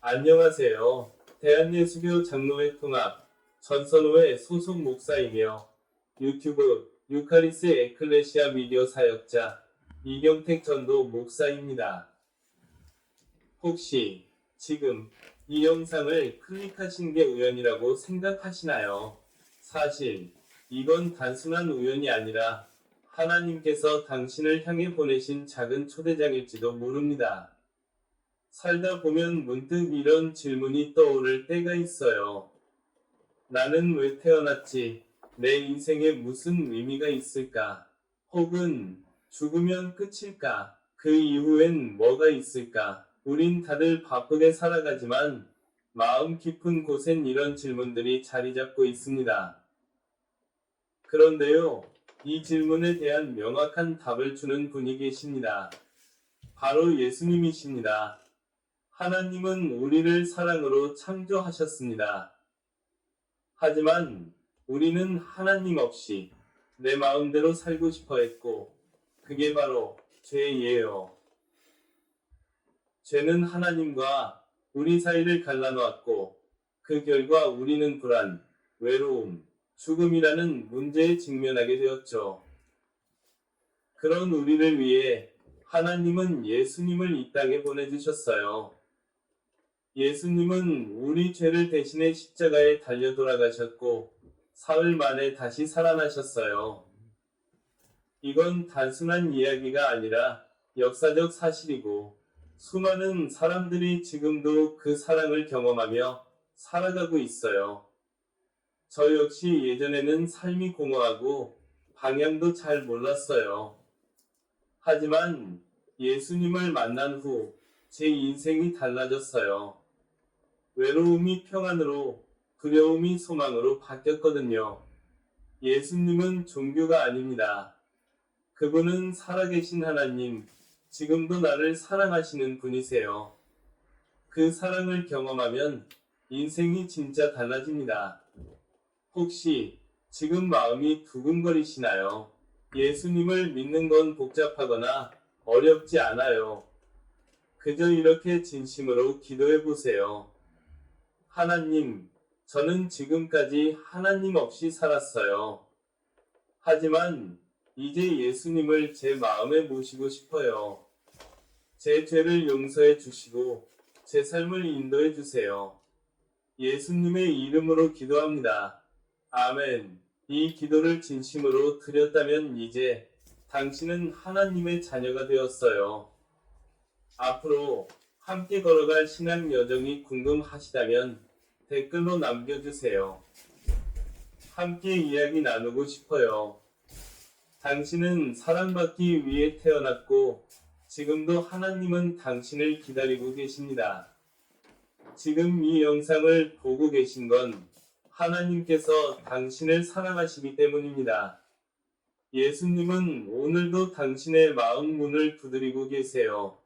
안녕하세요. 대한예수교 장로회 통합 전선호회 소속 목사이며 유튜브 유카리스 에클레시아 미디어 사역자 이경택 전도 목사입니다. 혹시 지금 이 영상을 클릭하신 게 우연이라고 생각하시나요? 사실 이건 단순한 우연이 아니라 하나님께서 당신을 향해 보내신 작은 초대장일지도 모릅니다. 살다 보면 문득 이런 질문이 떠오를 때가 있어요. 나는 왜 태어났지? 내 인생에 무슨 의미가 있을까? 혹은 죽으면 끝일까? 그 이후엔 뭐가 있을까? 우린 다들 바쁘게 살아가지만 마음 깊은 곳엔 이런 질문들이 자리 잡고 있습니다. 그런데요, 이 질문에 대한 명확한 답을 주는 분이 계십니다. 바로 예수님이십니다. 하나님은 우리를 사랑으로 창조하셨습니다. 하지만 우리는 하나님 없이 내 마음대로 살고 싶어 했고, 그게 바로 죄예요. 죄는 하나님과 우리 사이를 갈라놓았고, 그 결과 우리는 불안, 외로움, 죽음이라는 문제에 직면하게 되었죠. 그런 우리를 위해 하나님은 예수님을 이 땅에 보내주셨어요. 예수님은 우리 죄를 대신해 십자가에 달려 돌아가셨고, 사흘 만에 다시 살아나셨어요. 이건 단순한 이야기가 아니라 역사적 사실이고, 수많은 사람들이 지금도 그 사랑을 경험하며 살아가고 있어요. 저 역시 예전에는 삶이 공허하고 방향도 잘 몰랐어요. 하지만 예수님을 만난 후 제 인생이 달라졌어요. 외로움이 평안으로, 두려움이 소망으로 바뀌었거든요. 예수님은 종교가 아닙니다. 그분은 살아계신 하나님, 지금도 나를 사랑하시는 분이세요. 그 사랑을 경험하면 인생이 진짜 달라집니다. 혹시 지금 마음이 두근거리시나요? 예수님을 믿는 건 복잡하거나 어렵지 않아요. 그저 이렇게 진심으로 기도해 보세요. 하나님, 저는 지금까지 하나님 없이 살았어요. 하지만 이제 예수님을 제 마음에 모시고 싶어요. 제 죄를 용서해 주시고 제 삶을 인도해 주세요. 예수님의 이름으로 기도합니다. 아멘. 이 기도를 진심으로 드렸다면 이제 당신은 하나님의 자녀가 되었어요. 앞으로 함께 걸어갈 신앙 여정이 궁금하시다면 댓글로 남겨주세요. 함께 이야기 나누고 싶어요. 당신은 사랑받기 위해 태어났고 지금도 하나님은 당신을 기다리고 계십니다. 지금 이 영상을 보고 계신 건 하나님께서 당신을 사랑하시기 때문입니다. 예수님은 오늘도 당신의 마음 문을 두드리고 계세요.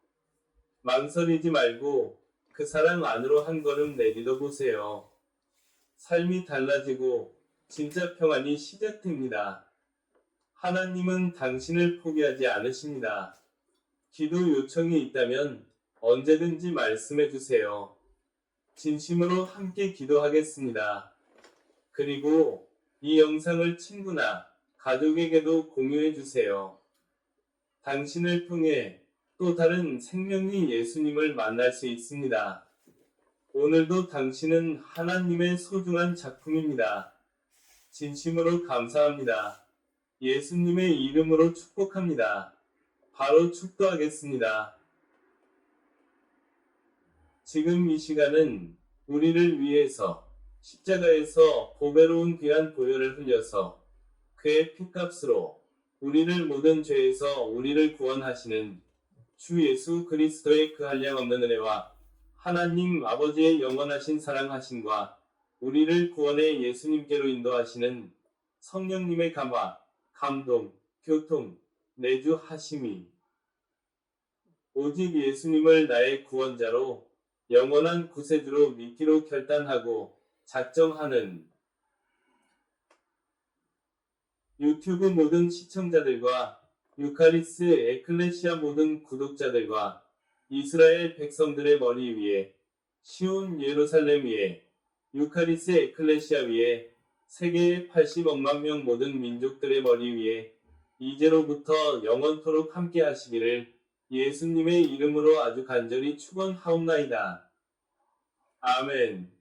망설이지 말고 그 사랑 안으로 한 걸음 내딛어 보세요. 삶이 달라지고 진짜 평안이 시작됩니다. 하나님은 당신을 포기하지 않으십니다. 기도 요청이 있다면 언제든지 말씀해 주세요. 진심으로 함께 기도하겠습니다. 그리고 이 영상을 친구나 가족에게도 공유해 주세요. 당신을 통해 또 다른 생명이 예수님을 만날 수 있습니다. 오늘도 당신은 하나님의 소중한 작품입니다. 진심으로 감사합니다. 예수님의 이름으로 축복합니다. 바로 축도하겠습니다. 지금 이 시간은 우리를 위해서 십자가에서 보배로운 귀한 보혈을 흘려서 그의 피값으로 우리를 모든 죄에서 우리를 구원하시는 주 예수 그리스도의 그 한량 없는 은혜와 하나님 아버지의 영원하신 사랑하심과 우리를 구원의 예수님께로 인도하시는 성령님의 감화, 감동, 교통, 내주하심이 오직 예수님을 나의 구원자로 영원한 구세주로 믿기로 결단하고 작정하는 유튜브 모든 시청자들과 유카리스 에클레시아 모든 구독자들과 이스라엘 백성들의 머리 위에 시온 예루살렘 위에 유카리스 에클레시아 위에 세계의 80억만 명 모든 민족들의 머리 위에 이제로부터 영원토록 함께 하시기를 예수님의 이름으로 아주 간절히 축원하옵나이다. 아멘.